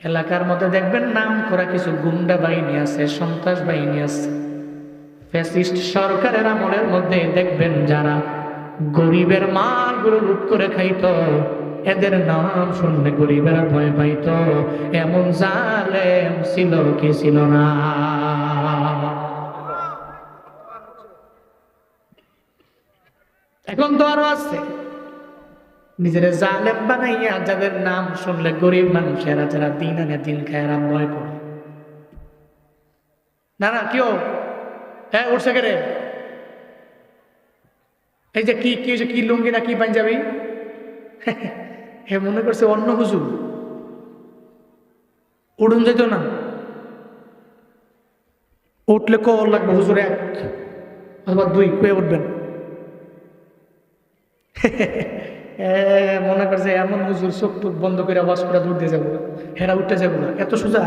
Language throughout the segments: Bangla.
এলাকার মধ্যে দেখবেন নাম করা কিছু গুন্ডা বাহিনী আছে, সন্ত্রাস বাহিনী আছে। ফ্যাসিস্ট সরকারের আমলের মধ্যে দেখবেন যারা গরিবের মালগুলো লুট করে খাইতো, এদের নাম শুনলে গরিবেরা ভয় পাইতো। এমন জালেম ছিল কি ছিল না? এখন তো আরও আছে। নিজের জালেম বানাইয়া যাদের নাম শুনলে গরিব মানুষেরা যারা দিন আনে দিন খায় এরা ভয় করে। না না কেউ হ্যাঁ উঠছে কে রে? এই যে কি কি কি লুঙ্গি না কি পাঞ্জাবি? হে, মনে করছে অন্য হুজুর। উঠুন যেত না। উঠলে কল লাগবে, হুজুর এক, অথবা দুই, কয়ে উঠবেন। মনে করছে এমন হুজুর চোখ টুক বন্ধ করে আওয়াজ করে দূর দিয়ে যাব। হেরা উঠতে যাব না। এত সোজা।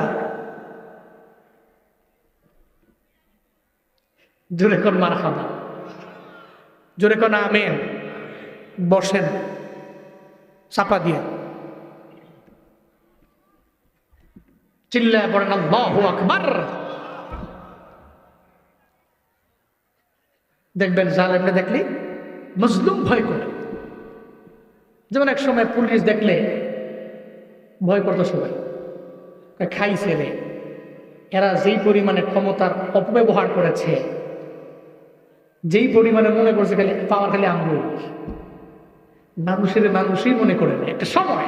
জোরে কোন মার খাবা জোরে কোন আমেন। বসেন। চাপা দিয়ে। চিল্লায় পড়েন, আল্লাহু আকবার। দেখবেন জালেমটা দেখলি মজলুম ভয় করে। যেমন এক সময় পুলিশ দেখলে ভয় করতো সবাই। খাইছে রে এরা যেই পরিমাণে ক্ষমতার অপব্যবহার করেছে যেই পরিমাণে মনে করছে খালি পাওয়ার খালি আঙ্গুল। মানুষের মানুষই মনে করে না একটা সময়।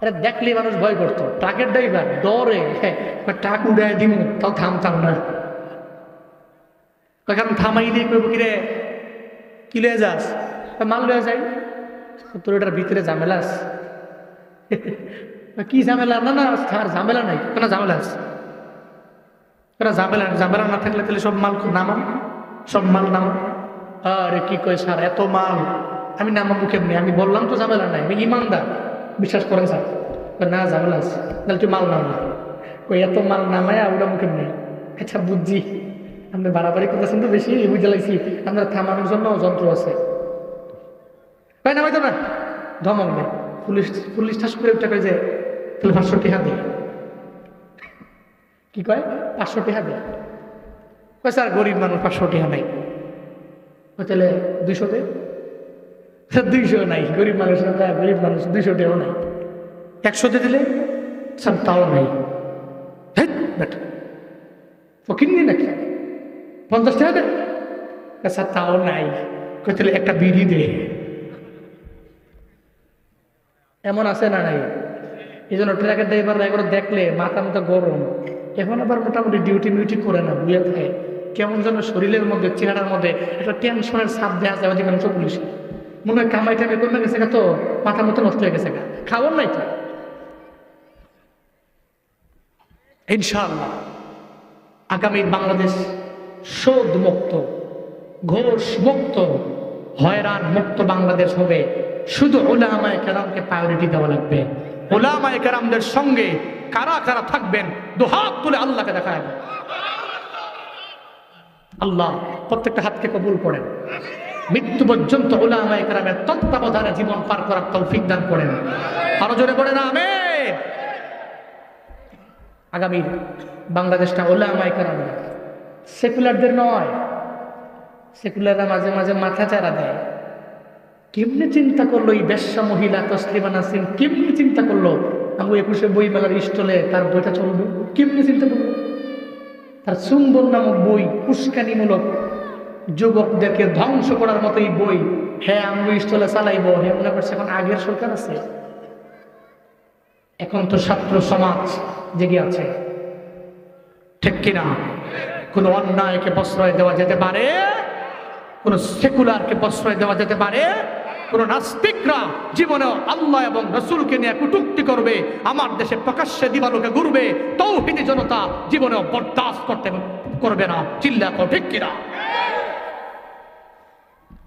এটা দেখলে মানুষ ভয় করতো ট্রাকের ড্রাইভার ডরে হ্যাঁ, ট্রাক উড়ায় দিব তাও থামতাম না। কারণ থামাই দিয়ে করব কিরে কি লয়ে যাস? মাল লয়ে যাই। তোর এটার ভিতরে ঝামেলা কি ঝামেলা? না না স্যার ঝামেলা নাই, কেন ঝামেলা আছে। ঝামেলা ঝামেলা না থাকলে তাহলে সব মাল নামান সব মাল নামান আরে, কি কয় স্যার, এত মাল। আমি নামাবো কেমনি? আমি বললাম তো ঝামেলা নাই, আমি ইমানদার। বিশ্বাস করেন স্যার। না, ঝামেলা আছে। তাহলে তুই মাল নামা কই এত মাল নামায় ওটা মুখে নেই আচ্ছা বুঝছি। আপনি বাড়াবাড়ি করতেছেন তো বেশি, বুঝে লাগছি আপনার থামানোর জন্য যন্ত্র আছে। ভাই নামাই তো না ধমক নেই পুলিশ পুলিশ ঠাস করে উঠে কয় যে তাহলে পাঁচশো টেহা দে। কি কয়? পাঁচশো টেহা দে। কয় স্যার গরিব মানুষ পাঁচশো টেহা নাই। তাহলে দুইশো দে। স্যার দুইশো নাই। গরিব মানুষ গরিব মানুষ দুইশো টেহাও নাই। একশোতে দিলে? স্যার তাও নাই। হেৎ, বেটা ফকিরনি নাকি? পঞ্চাশ টাকা দে। কয়, স্যার তাও নাই। কয় তাহলে একটা বিড়ি দে। এমন আছে না নাই? এই জন্য ট্রাকের ড্রাইভাররা এগুলো দেখলে মাথা মাথা গরম। এখন আবার মোটামুটি ডিউটি মিউটি করে না, বুঝে থাকে। কেমন যেন শরীরের মধ্যে, চেহারার মধ্যে একটা টেনশনের সাপ দেওয়া যায় অধিকাংশ পুলিশ মনে হয় কামাই টামাই করবে গেছে তো, মাথা মতো নষ্ট হয়ে গেছে খাওয়ার নাই তো? ইনশাআল্লাহ, আগামী বাংলাদেশ শোধ মুক্ত ঘোষ মুক্ত হয়রান মুক্ত বাংলাদেশ হবে। শুধু ওলামায় কেরামকে প্রায়োরিটি দেওয়া লাগবে। ওলামায় কেরামদের সঙ্গে কারা কারা থাকবেন দুহাত তুলে আল্লাহকে দেখা যাবে। আল্লাহ প্রত্যেকটা হাতকে কবুল করেন। মৃত্যু পর্যন্ত ওলামায় কেরামের তত্ত্বাবধানে জীবন পার করার তৌফিক দান করেন। আরও জোরে পড়ে না আমি আগামী বাংলাদেশটা ওলামায় কেরামের সেকুলারদের নয়, সেকুলাররা মাঝে মাঝে মাথা চারা দেয়। কেমনে চিন্তা করল এই বেশ্যা মহিলা তসলিমা নাসিম কেমনে চিন্তা করল? আমি একুশে বই মেলার স্টলে তার বইটা চলবে। কেমনে চিন্তা করল? তার চুম্বন নামক বই উস্কানিমূলক যুবকদেরকে ধ্বংস করার মতো এই বই হ্যাঁ আমি ওই স্টলে চালাইব। হ্যাঁ মনে করছে এখন আগের সরকার আছে? এখন তো ছাত্র সমাজ জেগে আছে। ঠিক কিনা কোনো অন্যায়কে প্রশ্রয় দেওয়া যেতে পারে, কোন সেকুলারকে প্রশ্রয় দেওয়া যেতে পারে কোন নাস্তিকরা জীবনেও আল্লাহ এবং রসুলকে নিয়ে কুটুক্তি করবে, আমার দেশে প্রকাশ্যে দিবালোকে ঘুরবে, তৌহিদি জনতা জীবনে বরদাস্ত করতে করবে না। চিল্লা কো ঠিক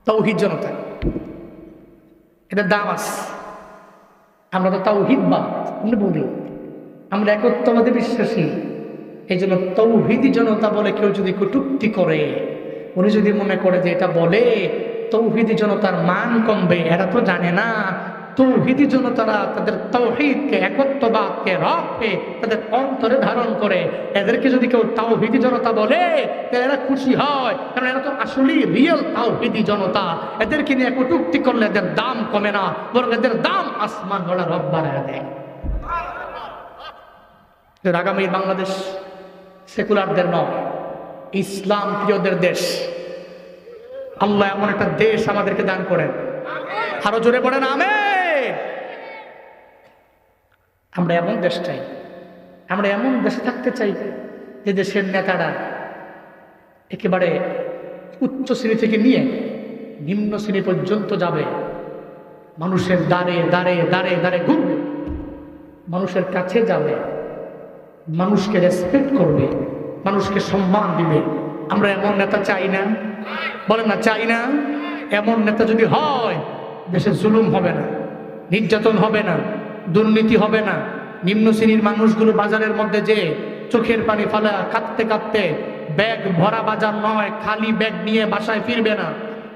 তৌহিদ জনতা। এটা দাম আছে আমরা তো তৌহিদ বা আমরা বলি আমরা একত্ববাদে বিশ্বাসী। এই জন্য তৌহিদি জনতা বলে কেউ যদি কটুক্তি করে, উনি যদি মনে করে যে এটা বলে তৌহিদি জনতার মান কমবে, এরা তো জানে না। তৌহিদি জনতারা তাদের তৌহিদকে, একত্ববাদকে, রবকে তাদের অন্তরে ধারণ করে। এদেরকে যদি কেউ তাওহিদি জনতা বলে, তাহলে এরা খুশি হয়, কারণ এরা তো আসলেই রিয়েল তাওহিদি জনতা। এদেরকে নিয়ে কটুক্তি করলে এদের দাম কমে না, বরং এদের দাম আসমান গড়া রব বাড়ায় দেয়। আগামী বাংলাদেশ সেকুলারদের নয়, ইসলাম প্রিয়দের দেশ। আল্লাহ এমন একটা দেশ আমাদেরকে দান করেন। আরও জোরে পড়েন আমে আমরা এমন দেশ চাই, আমরা এমন দেশে থাকতে চাই যে দেশের নেতারা একেবারে উচ্চ শ্রেণি থেকে নিয়ে নিম্ন শ্রেণি পর্যন্ত যাবে। মানুষের দ্বারে দ্বারে দ্বারে দ্বারে ঘুরবে। মানুষের কাছে যাবে। মানুষকে রেসপেক্ট করবে। মানুষকে সম্মান দিবে। আমরা এমন নেতা চাই না। বলেন না, চাই না। এমন নেতা যদি হয়, দেশে জুলুম হবে না, নির্যাতন হবে না, দুর্নীতি হবে না। নিম্ন শ্রেণির মানুষগুলো বাজারের মধ্যে যে চোখের পানি ফালা, কাঁদতে কাঁদতে ব্যাগ ভরা বাজার নয়, খালি ব্যাগ নিয়ে বাসায় ফিরবে না।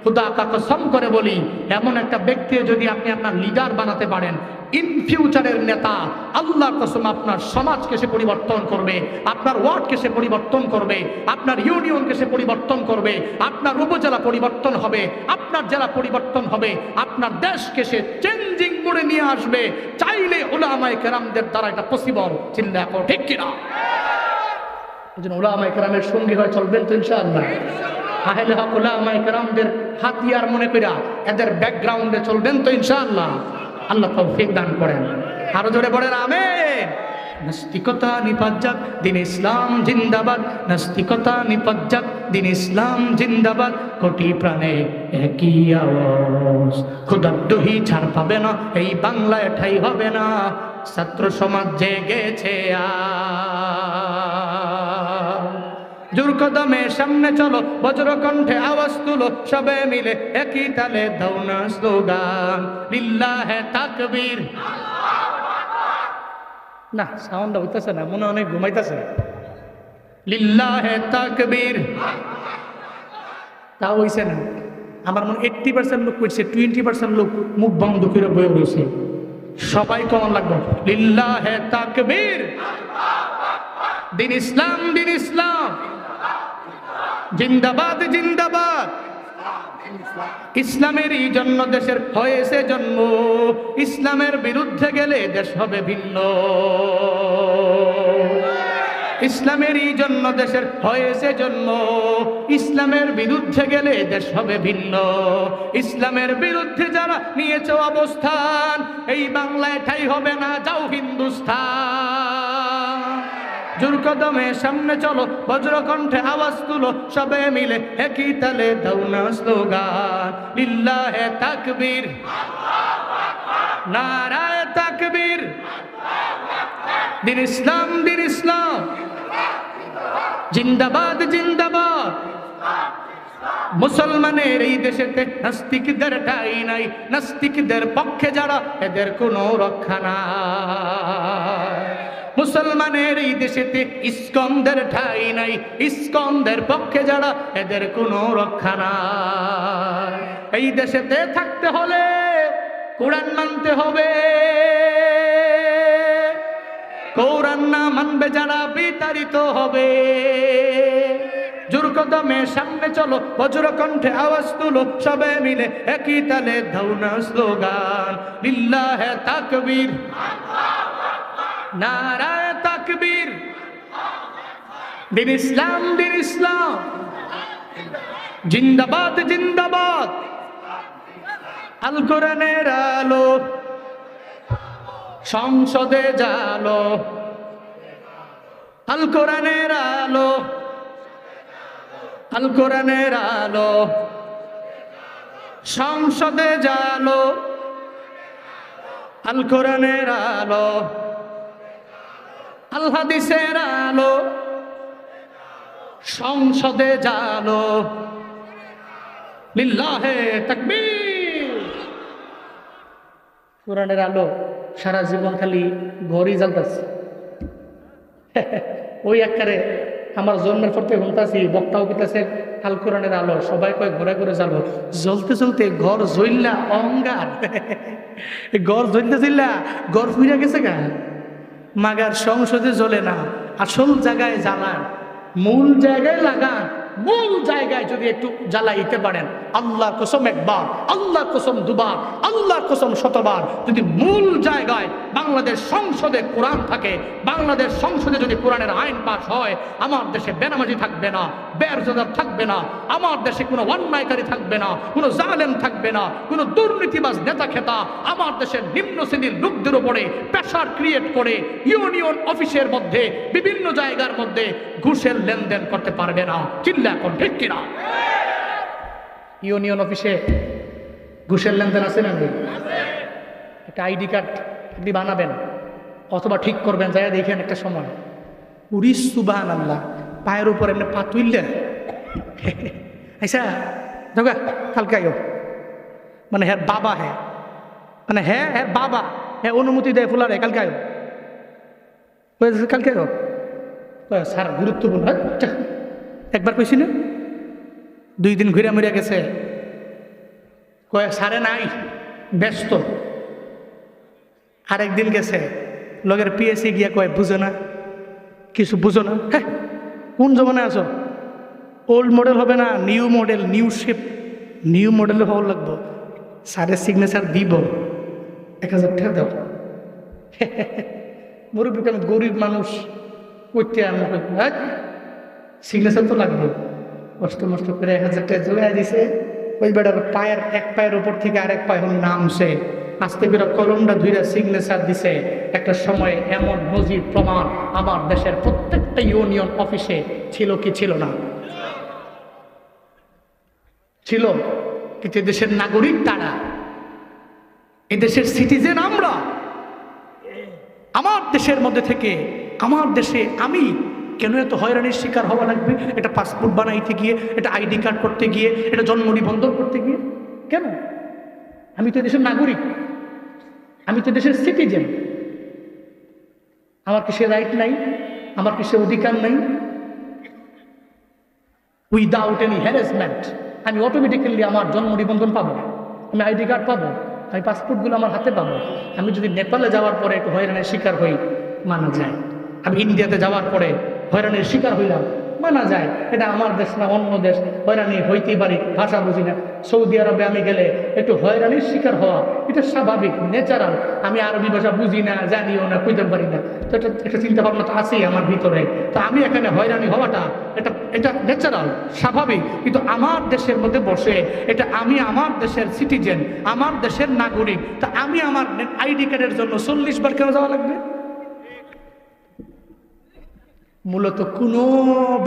খুদা কাকসম করে বলি, এমন একটা ব্যক্তি যদি আপনি আপনার লিডার বানাতে পারেন ইন ফিউচারের নেতা আল্লাহ কসম আপনার সমাজকে সে পরিবর্তন করবে, আপনার ওয়ার্ডকে সে পরিবর্তন করবে, আপনার ইউনিয়নকে সে পরিবর্তন করবে, আপনার উপজেলা পরিবর্তন হবে, আপনার জেলা পরিবর্তন হবে, আপনার দেশকে সে চেঞ্জিং করে নিয়ে আসবে, চাইলে ওলামায় কেরামদের দ্বারা এটা পসিবল চিন্তা করো, ঠিক কিনা? ওলামায় কেরামের সঙ্গী হয়ে চলবেন তো ইনশাআল্লাহ। আহলে হক ওলামায় কেরামদের হাতিয়ার মনে কইরা এদের ব্যাকগ্রাউন্ডে চলবেন তো ইনশাআল্লাহ। আল্লাহ তৌফিক দান করেন। আরও জোরে বলেন, আমেন। নাস্তিকতা নিপাজ্জাক দিন ইসলাম জিন্দাবাদ। নাস্তিকতা নিপাজ্জাক দিন ইসলাম জিন্দাবাদ। কোটি প্রাণে একই আওয়াজ। ক্ষুদাদ্দহি ছাড় পাবে না, এই বাংলায় ঠাই হবে না। ছাত্র সমাজ জেগেছে আর সামনে চলো বজ্র কণ্ঠে আওয়াজ তুলো, সবে মিলে একই তালে স্লোগান, লিল্লাহে তাকবীর। না সাউন্ড হইতেছে না, মনে অনেক ঘুমাইতেছে। লিল্লাহে তাকবীর। তা হইছে না। আমার মনে এইট্টি পার্সেন্ট লোক করছে টোয়েন্টি পার্সেন্ট লোক মুখ বন্ধ করে বয়ে রয়েছে সবাই কমন লাগবে। লিল্লা হে তাকবীর। দিন ইসলাম দিন ইসলাম। জিন্দাবাদ জিন্দাবাদ। ইসলামেরই জন্য দেশের হয়েছে জন্ম। ইসলামের বিরুদ্ধে গেলে দেশ হবে ভিন্ন। ইসলামেরই জন্য দেশের হয়েছে জন্ম। ইসলামের বিরুদ্ধে গেলে দেশ হবে ভিন্ন। ইসলামের বিরুদ্ধে যারা নিয়েছে অবস্থান, এই বাংলায় ঠাই হবে না, যাও হিন্দুস্থান। জোর কদমে সামনে চলো বজ্র কণ্ঠে আওয়াজ তুলো, সবে মিলে একই তালে দৌনা স্লোগান। লিল্লাহে তাকবীর। নারায় তাকবীর। দিন ইসলাম দিন ইসলাম জিন্দাবাদ জিন্দাবাদ। মুসলমানের এই দেশেতে নাস্তিকদের ঠাই নাই, নাস্তিকদের পক্ষে যারা, এদের কোনো রক্ষা নাই। মুসলমানের এই দেশেতে ইস্কনদের ঠাই নাই। ইস্কনদের পক্ষে যারা, এদের কোনো রক্ষা নাই। এই দেশেতে থাকতে হলে কোরআন মানতে হবে। কোরআন না মানবে যারা, বিতাড়িত হবে। জোরকদমে সামনে চলো, বজ্র কণ্ঠে আওয়াজ তুলো, সবে মিলে একই তালে ধৌনা স্লোগান। লিল্লাহে তাকবীর। নারায় তাকবীর। দিন ইসলাম দিন ইসলাম। জিন্দাবাদ জিন্দাবাদ। আল কোরআনের আলো। সংসদে জালো। আল কোরআনের আলো। আল কোরআনের আলো। সংসদে জালো। আল কোরআনের আলো। আল হাদিসের আলো। সংসদে জালো। লিল্লাহে তাকবীর। কোরআনের আলো সারা জীবন খালি ঘরই জ্বালতেছে। ওই একবারে আমার জন্মের পর থেকে শুনতেছি, বক্তাও কিতাছে আল কোরআনের আলো, সবাই কয় ঘুরে ঘুরে জ্বালো জ্বলতে জ্বলতে ঘর জ্বললা অঙ্গার। ঘর জ্বলতে জ্বললা ঘর ফুইরা গেছে গা। মাগার সংসদে জ্বলে না। আসল জায়গায় জ্বালান, মূল জায়গায় লাগান, মূল জায়গায় যদি একটু জ্বালাইতে পারেন। আল্লাহ কসম একবার আল্লাহ কসম দুবার আল্লাহ কসম শতবার। যদি মূল জায়গায় বাংলাদেশ সংসদে কোরআন থাকে, বাংলাদেশ সংসদে যদি কোরআনের আইন পাস হয়, আমার দেশে বেনামাজি থাকবে না বেরজাদার থাকবে না, আমার দেশে কোনো অন্যায়কারী থাকবে না, কোনো জালেম থাকবে না, কোনো দুর্নীতিবাজ নেতা খেতা, আমার দেশের নিম্ন শ্রেণির লোকদের উপরে প্রেশার ক্রিয়েট করে ইউনিয়ন অফিসের মধ্যে, বিভিন্ন জায়গার মধ্যে ঘুষের লেনদেন করতে পারবে না। চিল্লা এখন ঠিক কিনা? ইউনিয়ন অফিসে ঘুষের লেনদেন আছে না একটা আইডি কার্ড আপনি বানাবেন অথবা ঠিক করবেন যাই দেখেন একটা সময়। উড়িস সুবাহ আল্লাহ পায়ের উপর এমনি পা তুললেন আচ্ছা দেখো কালকে আইও। মানে হ্যাঁ বাবা হ্যাঁ। মানে হ্যাঁ হ্যাঁ বাবা। হ্যাঁ অনুমতি দেয় ফুলারে কালকে আইও। কালকে আইও? স্যার গুরুত্বপূর্ণ হ্যাঁ, একবার কইছি না? দুই দিন ঘুরে মরিয়া গেছে। কয়েক সারে নাই, ব্যস্ত। আরেকদিন গেছে, লগের পিএসসি গিয়া কয়, বুঝো না, কিছু বুঝো না। হ্যাঁ কোন জমানায় আছো? ওল্ড মডেল হবে না, new model, new shape, new মডেলে হওয়া লাগবো। স্যারের সিগনেচার দিব, এক হাজার টাকা দাও। মুরব্বী আমি গরিব মানুষ করতে আমি হ্যাঁ সিগনেচার তো লাগবে। কষ্ট মষ্ট করে এক হাজার টাকা জোগায় দিছে। ওই বেটার পায়ের, এক পায়ের উপর থেকে আরেক পায়ে হল নামছে। আস্তে করে কলমটা ধুইরা সিগনেচার দিছে। একটা সময় এমন নজির, প্রমাণ আমার দেশের প্রত্যেকটা ইউনিয়ন অফিসে ছিল কি ছিল না। ছিল কিন্তু দেশের নাগরিক তারা এদেশের সিটিজেন আমরা। আমার দেশের মধ্যে থেকে, আমার দেশে আমি কেন এত হয়রানির শিকার হওয়া লাগবে? এটা পাসপোর্ট বানাইতে গিয়ে, এটা আইডি কার্ড করতে গিয়ে, এটা জন্ম নিবন্ধন করতে গিয়ে? কেন? আমি তো দেশের নাগরিক। আমি তো দেশের সিটিজেন আমার কি সে রাইট নাই? আমার কি সে অধিকার নাই? উইদাউট এনি হ্যারাসমেন্ট আমি অটোমেটিক্যালি আমার জন্ম নিবন্ধন পাবো। আমি আইডি কার্ড পাবো, আমি পাসপোর্টগুলো আমার হাতে পাবো। আমি যদি নেপালে যাওয়ার পরে একটু হয়রানির শিকার হই, মানা যায়। আমি ইন্ডিয়াতে যাওয়ার পরে হয়রানির শিকার হইলাম। মানা যায়, এটা আমার দেশ না অন্য দেশ, হয়রানি হইতেই পারি, ভাষা বুঝি না। সৌদি আরবে আমি গেলে একটু হয়রানির শিকার হওয়া, এটা স্বাভাবিক ন্যাচারাল আমি আরবি ভাষা বুঝি না, জানিও না, কইতে পারি না। তো এটা একটা চিন্তা ভাবনা তো আছেই আমার ভিতরে। তো আমি এখানে হয়রানি হওয়াটা, এটা এটা ন্যাচারাল স্বাভাবিক। কিন্তু আমার দেশের মধ্যে বসে, এটা আমি আমার দেশের সিটিজেন আমার দেশের নাগরিক, তা আমি আমার আইডি কার্ডের জন্য চল্লিশ বার কেন যাওয়া লাগবে? মূলত কোনো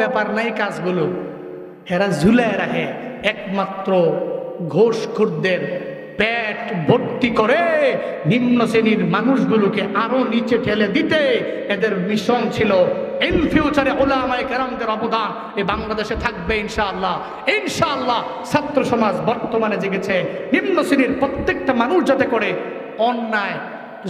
ব্যাপার নাই কাজগুলো। এরা ঝুলায় রাখে, একমাত্র ঘোষখোরদের পেট ভর্তি করে নিম্ন শ্রেণির মানুষগুলোকে আরও নিচে ঠেলে দিতে। এদের মিশন ছিল ইন ফিউচারে ওলামায় কেরামদের অবদান। এই বাংলাদেশে থাকবে ইনশাআল্লাহ। ইনশাআল্লাহ ছাত্র সমাজ বর্তমানে জেগেছে। নিম্ন শ্রেণির প্রত্যেকটা মানুষ যাতে করে অন্যায়,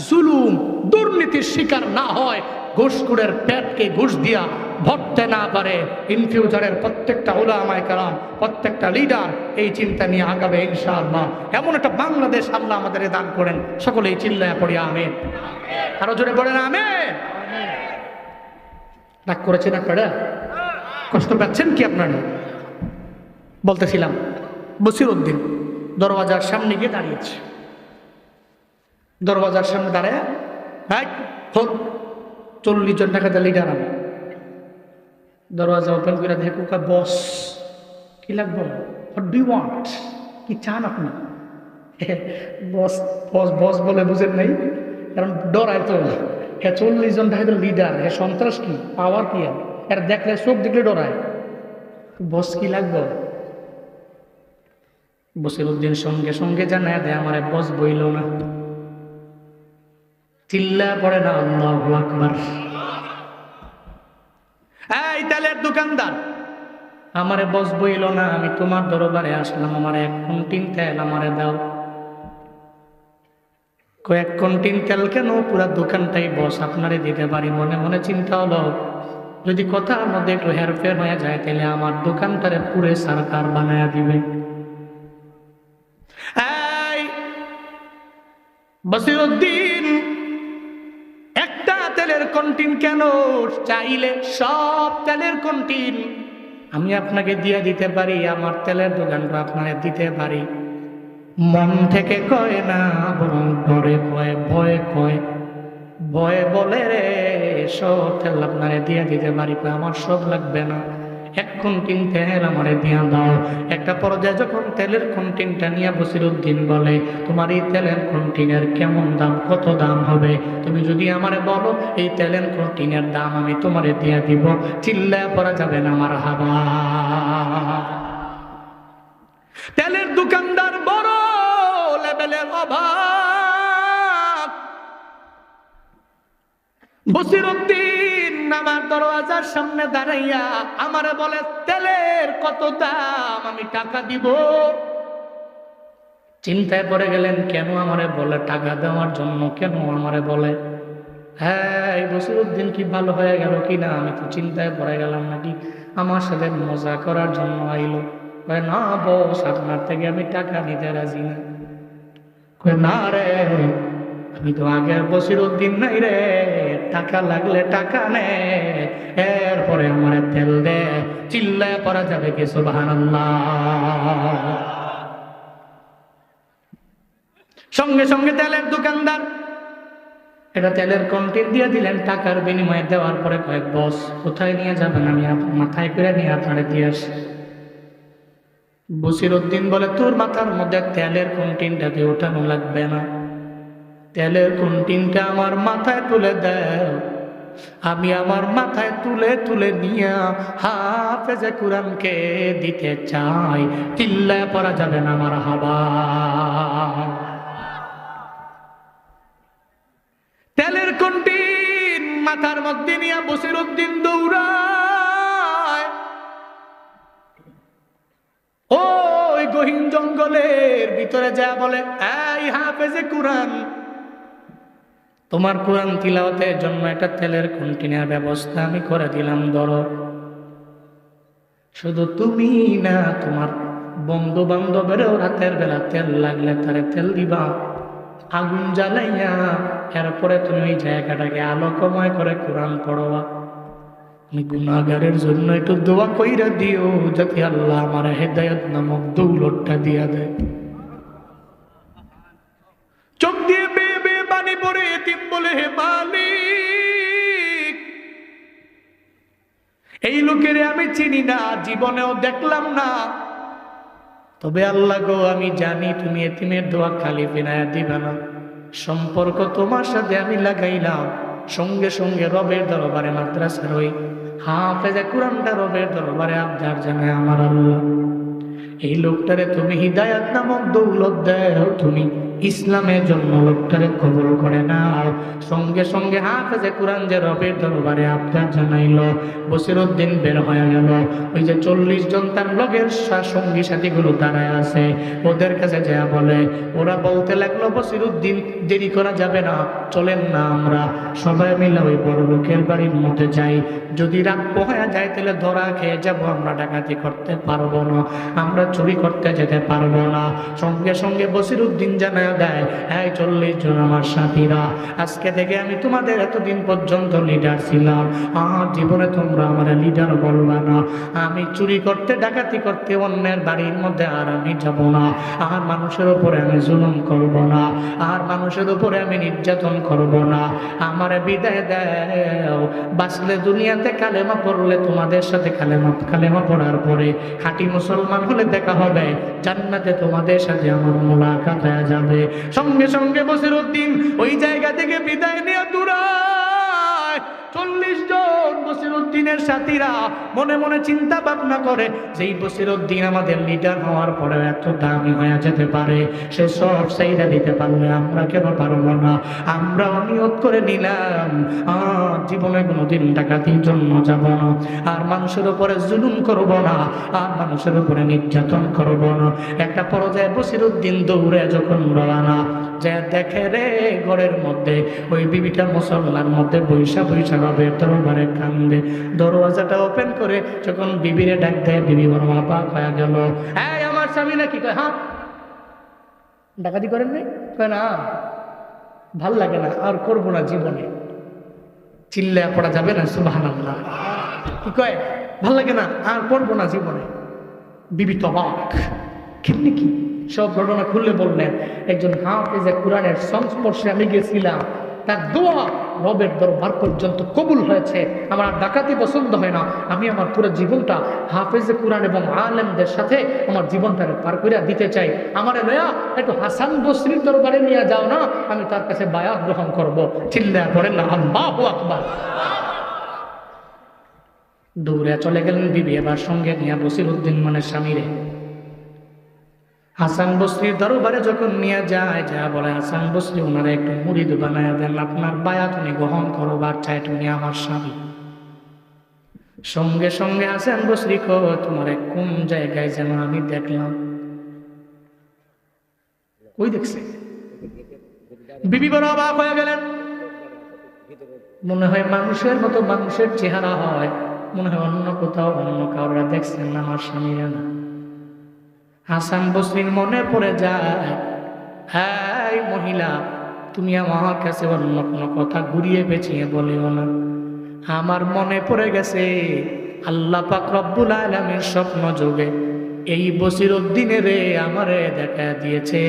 জুলুম, দুর্নীতির শিকার না হয় ঘুষখুরের পেটকে ঘুষ দিয়া ভরতে না পারে। ইন ফিউচারের প্রত্যেকটা ওলামায় কালাম প্রত্যেকটা লিডার এই চিন্তা নিয়ে আগাবে ইনশাআল্লাহ। এমন একটা বাংলাদেশ আল্লাহ আমাদের দান করেন। সকলেই চিল্লায় পড়ি, আমেন। আরও জোরে পড়েন আমেন। ডাক করেছেন আপনারা? কষ্ট পাচ্ছেন কি আপনারা? বলতেছিলাম বসির উদ্দিন দরওয়াজার সামনে গিয়ে দাঁড়িয়েছে। দরওয়াজার সামনে দাঁড়ায় হোক চল্লিশ জন টাকা দিয়ে লিডার আমি দরওয়াজা ওপেন করে দেখো কা বস, কি লাগবো? হোয়াট ডু ওয়ান্ট কি চান আপনি? বস বস বস বলে বুঝেন নাই, কারণ ডরায় তো। হ্যাঁ চল্লিশ জন টাকা লিডার হ্যাঁ সন্ত্রাস কি? পাওয়ার কি আর দেখলে, চোখ দেখলে ডরায়। বস, কি লাগবো? বসির উদ্দিন সঙ্গে সঙ্গে জানায় দেয়, আমার বস বইল না। চিল্লা পড়ে না, আল্লাহ আকবার। এই তেলের দোকানদার, আমারে বস বইল না, আমি তোমার দরবারে আসলাম, আমার এক কুন্টিন তেল আমারে দাও। কয়েক কন্টিন তেল কেন? পুরা দোকানটাই বস, আপনারে দিতে পারি, মনে মনে চিন্তা হলো। যদি কথার মধ্যে একটু হেরফের হয়ে যায়, তাহলে আমার দোকানটারে পুরে সরকার বানায় দিবে। বসিরুদ্দিন তেলের কন্টিন কেন? চাইলে সব তেলের কন্টিন আমি আপনাকে দিয়ে দিতে পারি, আমার তেলের দোকানটা আপনাকে দিতে পারি। মন থেকে কয় না, বরং ডরে কয়, ভয়ে কয়। ভয়ে বলে রে, সব তেল আপনারে দিয়ে দিতে পারি আমার সব লাগবে না। এক কন্টিন তেল আমারে দিয়া দাও। একটা পর্যায়ে যখন তেলের কন্টিনটা নিয়ে বসির উদ্দিন বলে, তোমার এই তেলের কন্টিনের কেমন দাম, কত দাম হবে? তুমি যদি আমারে বলো, এই তেলের কন্টিনের দাম আমি তোমারে দিয়ে দিব। চিল্লায় পড়া যাবে না আমার হাবা। তেলের দোকানদার বড় লেভেলের অভাব। বসিরুদ্দিন আমার দরওয়াজার সামনে দাঁড়াইয়া আমারে বলে, তেলের কত দাম? আমি টাকা দিব। চিন্তায় পড়ে গেলেন, কেন আমারে বলে টাকা দেওয়ার জন্য? কেন আমারে বলে? হ্যাঁ এই বসিরুদ্দিন কি ভালো হয়ে গেল কি না? আমি তো চিন্তায় পড়ে গেলাম নাকি? আমার সাথে মজা করার জন্য আইলো। না বস, আপনার থেকে আমি টাকা নিতে রাজি না। কয়, না রে, আমি তো আগের বসির উদ্দিন নাই রে। টাকা লাগলে টাকা নে, এরপরে আমার তেল দে চিল্লায় পড়া যাবে কি সুবহানাল্লাহ। সঙ্গে সঙ্গে তেলের দোকানদার, এটা তেলের কন্টিন দিয়ে দিলেন, টাকার বিনিময়ে দেওয়ার পরে কয়েক বস, কোথায় নিয়ে যাবেন আমি মাথায় করে নিয়ে আপনারা দিয়ে আসি। বসির উদ্দিন বলে, তোর মাথার মধ্যে তেলের কন্টিনটা দিয়ে ওঠানো লাগবে না। তেলের কন্টিনটা আমার মাথায় তুলে দেও। আমি আমার মাথায় তুলে তুলে নিয়ে হাফেজে কোরআনকে দিতে চাই। চিল্লায় পড়া যাবে না আমার হাবা তেলের কন্টিন মাথার মধ্যে নিয়ে বসির উদ্দিন দৌড়ায়। ওই গহীন জঙ্গলের ভিতরে যা বলে, এই হাফেজে কোরআন তোমার কোরআন তিলাওয়াতের জন্য একটা তেলের কন্টিনের ব্যবস্থা আমি করে দিলাম, ধরো। শুধু তুমি না, তোমার বন্ধু বান্ধবেরও রাতের বেলা তেল লাগলে তারে তেল দিবা। আগুন জ্বালাইয়া এরপরে তুমি ওই জায়গাটাকে আলোকময় করে কোরআন পড়বা। আমি গুনাগারের জন্য একটু দোয়া কইরা দিও, যাতে আল্লাহ আমার হেদায়ত নামক দৌলতটা দিয়া দেয়। চোখ দিয়ে এতিম বলে মালিক। এই লোকের আমি চিনি না, জীবনেও দেখলাম না। তবে আল্লাহ গো, আমি জানি তুমি এতিমের দোয়া খালি ফিনায়া দিবে না। সম্পর্ক তোমার সাথে আমি লাগাইলাম। সঙ্গে সঙ্গে রবের দরবারে মাদ্রাসার ওই হাফেজে কোরআনটা রবের দরবারে আবদার জানায় আমার আল্লাহ। এই লোকটারে তুমি হিদায়াত নামক দৌলত দেও তুমি। ইসলামের জন্য লোকটারে কবল করে নাও। সঙ্গে সঙ্গে হাফেজে কোরআন যে রবের দরবারে আবদার জানাইল বসিরুদ্দিন বের হয়ে গেল। ওই যে চল্লিশ জন তার লগের সঙ্গী সাথীগুলো দাঁড়ায় আছে। ওদের কাছে যা বলে, ওরা বলতে লাগল বসিরুদ্দিন দেরি করা যাবে না, চলেন না আমরা। সবাই মিলে ওই বড় লোকের বাড়ির মধ্যে যাই। যদি রাত পোহায়া যায়, তাহলে ধরা খেয়ে যাব, আমরা ডাকাতি করতে পারব না, আমরা চুরি করতে যেতে পারব না। সঙ্গে সঙ্গে বসিরুদ্দিন জানা দেয়। হ্যাঁ চল্লিশ জন আমার সাথীরা, আজকে থেকে আমি তোমাদের এতদিন পর্যন্ত লিডার ছিলাম। আর জীবনে তোমরা আমার লিডার বলবা না। আমি চুরি করতে, ডাকাতি করতে অন্যের বাড়ির মধ্যে আর আমি যাব না। আর মানুষের উপরে আমি জুলুম করব না। আর মানুষের উপরে আমি নির্যাতন করব না। আমার বিদায় দেও। বাঁচলে দুনিয়াতে কালেমা পড়লে তোমাদের সাথে কালেমা কালেমা পড়ার পরে খাঁটি মুসলমান হলে দেখা হবে। জান্নাতে তোমাদের সাথে আমার মোলাকাত হয়ে যাবে। সঙ্গে সঙ্গে বসির উদ্দিন ওই জায়গা থেকে বিদায় নিয়ে উদ্দিনের সাথীরা মনে মনে চিন্তা ভাবনা করে যে এই বসির উদ্দিন আমাদের লিডার হওয়ার পরে এত দামি হয়ে যেতে পারে, সে সব সেইটা দিতে পারলে আমরা কেন পারব না? আমরা নিয়োগ করে নিলাম জীবনে কোনোদিন ডাকাতির জন্য যাব না, আর মানুষের উপরে জুলুম করব না, আর মানুষের উপরে নির্যাতন করব না। একটা পর্যায়ে বসির উদ্দিন দৌড়ে যখন রওনা যে দেখে রে ঘরের মধ্যে, ওই বিবিটা মুসলমান মধ্যে বৈশা বৈশা হবে দরবারে কান্দে। দরওয়াজাটা ওপেন করে যখন বিবিরে ডাক দেয়, বিবি বড় মা হয়ে গেল। হ্যাঁ আমার স্বামী নাকি? কয় হ্যাঁ। ডাকাতি করেন নাই? কয়, না, ভালো লাগে না, আর করব না জীবনে। চিল্লা পড়া যাবে না সুবাহান আল্লাহ কি কয়, ভালো লাগে না, আর করব না জীবনে। বিবি তো অবাক কেমনি কি? সব ঘটনা খুললে বললেন, একজন হাফেজে কোরআনের সংস্পর্শে আমি গেছিলাম। তার দোয়া রবের দরবার পর্যন্ত কবুল হয়েছে। আমার আর ডাকাতি পছন্দ হয় না। আমি আমার পুরো জীবনটা হাফেজে কোরআন এবং আলেমদের সাথে আমার জীবনটাকে পার করে দিতে চাই। আমার নয়া একটু হাসান বসরির দরবারে নিয়ে যাও না। আমি তার কাছে বায়াত গ্রহণ করব। চিল্লা করেন না। আল্লাহ আকবার। দৌড়ে চলে গেলেন বিবি এবার সঙ্গে নিয়ে বসির উদ্দিন মানে স্বামীরে। হাসান বসরির দরবারে যখন নিয়ে যায়, যা বলে, হাসান বসরি ওনারা একটু মুড়িদ বানায় দেন, আপনার বায়াত উনি গ্রহণ করো বাচ্চা উনি আমার স্বামী। সঙ্গে সঙ্গে হাসান বসরি কো তোমার কোন জায়গায় যেন আমি দেখলাম? কই দেখছে? বিবি বড় অবাক হয়ে গেলেন। মনে হয় মানুষের মতো মানুষের চেহারা হয়, মনে হয় অন্য কোথাও অন্য কাউরা দেখছেন আমার স্বামীরা না। হাসান বসরির মনে পড়ে যায় হ্যাঁ মহিলা, তুমি আমার কাছে অন্য কথা ঘুরিয়ে পেঁচিয়ে বলিও না। আমার মনে পড়ে গেছে, আল্লাহ পাক রব্বুল আলমের স্বপ্ন যোগে এই বসির উদ্দিনে রে আমারে দেখা দিয়েছে।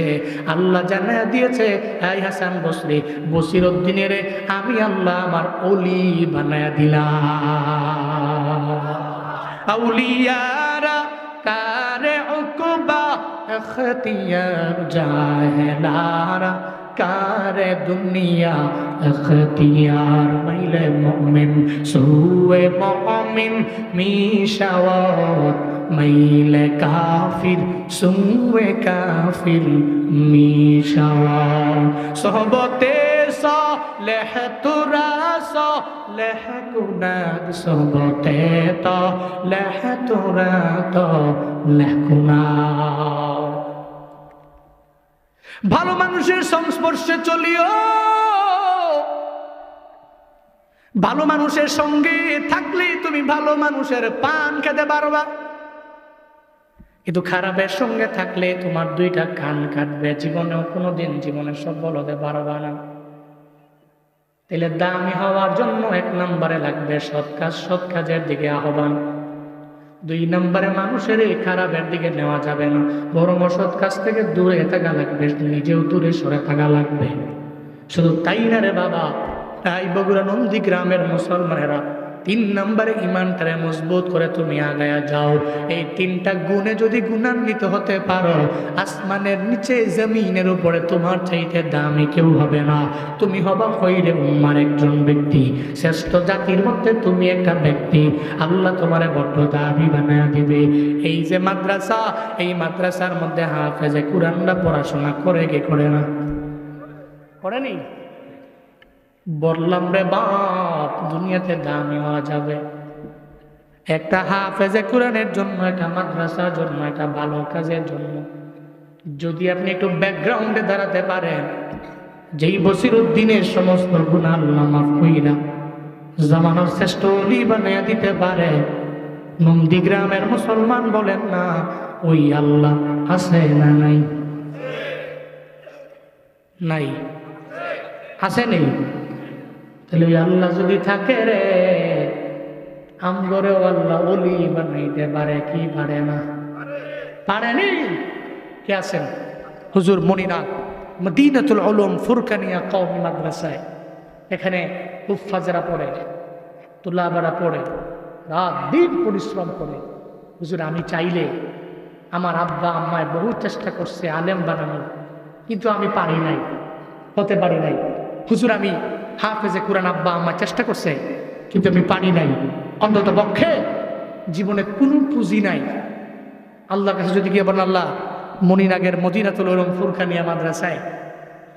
আল্লাহ জানা দিয়েছে, এই হাসান বসরি বসির উদ্দিনে রে আমি আল্লাহ আমার অলি বানায় দিলাম। আউলিয়ারা اختیار জাহেলারা কারে দুনিয়া اختیار মাইল মুমিন সুয়ে মুমিন মিশাওয়াত মাইল কাফির সুয়ে কাফির মিশাওয়াত সহবতে ভালো মানুষের সংস্পর্শে চলিও। ভালো মানুষের সঙ্গে থাকলে তুমি ভালো মানুষের পান খেতে পারবা। কিন্তু খারাপের সঙ্গে থাকলে তোমার দুইটা কান কাটবে। জীবনেও কোনোদিন জীবনে সফল হতে পারবা না। তাহলে দামি হওয়ার জন্য এক নম্বরে লাগবে সৎ কাজ, সৎ কাজের দিকে আহ্বান। দুই নম্বরে মানুষের এই খারাপের দিকে নেওয়া যাবে না। বরং অসৎ কাজ থেকে দূরে থাকা লাগবে, নিজেও দূরে সরে থাকা লাগবে। শুধু তাই না রে বাবা? তাই বগুড়া নন্দী গ্রামের মুসলমানেরা তিন নম্বরে ইমানটারে মজবুত করে তুমি আগায়া যাও। এই তিনটা গুণে যদি গুণান্বিত হতে পারো, আসমানের নিচে, জমিনের উপরে তোমার চাইতে দামি কেউ হবে না। তুমি হবা হইরে উম্মার একজন ব্যক্তি। শ্রেষ্ঠ জাতির মধ্যে তুমি একটা ব্যক্তি। আল্লাহ তোমারে বড্ড দাবি বানায় দিবে। এই যে মাদ্রাসা, এই মাদ্রাসার মধ্যে হাফেজে কোরআনরা পড়াশোনা করে কে করে না? করেনি বললাম রে বাপ দুনিয়াতে দামি হওয়া যাবে। একটা হাফেজে কোরআনের জন্য একটা মাদ্রাসার জন্য একটা ভালো কাজের জন্য। যদি আপনি একটু ব্যাকগ্রাউন্ডে দাঁড়াতে পারেন যেই বসির উদ্দিনের সমস্ত গুণ আল্লাহ মাফ কইরা জামানোর শ্রেষ্ঠ অলি বানিয়ে দিতে পারে। নন্দীগ্রামের মুসলমান বলেন না ওই আল্লাহ আছে না নাই? নাই। আছে নেই? তাহলে ওই আল্লাহ যদি থাকে রে, আমগরেও আল্লাহ অলি বানাইতে পারে, কি পারে না? পারেনি কে আছেন? হুজুর মনিনাথ, মদিনাতুল আলম ফুরকানিয়া কওমি মাদ্রাসায়। এখানে হুফাজরা পড়ে তুলাবারা পড়ে, রাত দিন পরিশ্রম করে। হুজুর, আমি চাইলে আমার আব্বা, আম্মায় বহু চেষ্টা করছে আলেম বানানোর, কিন্তু আমি পারি নাই, হতে পারি নাই। হুজুর, আমি হাফেজে কোরআন আব্বা আম্মা চেষ্টা করছে, কিন্তু আমি পারি নাই। অন্তত পক্ষে জীবনে কোনো পুঁজি নাই। আল্লাহর কাছে যদি গিয়ে বলেন, আল্লাহ, মনিনাগের মদিনাতুল ওরম ফুরখানিয়া মাদ্রাসায়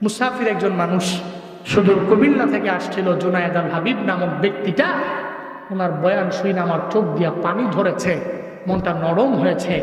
মুসাফির একজন মানুষ সুদূর কুমিল্লা থেকে আসছিল, জুনায়দ আল হাবিব নামক ব্যক্তিটা, ওনার বয়ান শুনে আমার চোখ দিয়া পানি ধরেছে, মনটা নরম হয়েছে।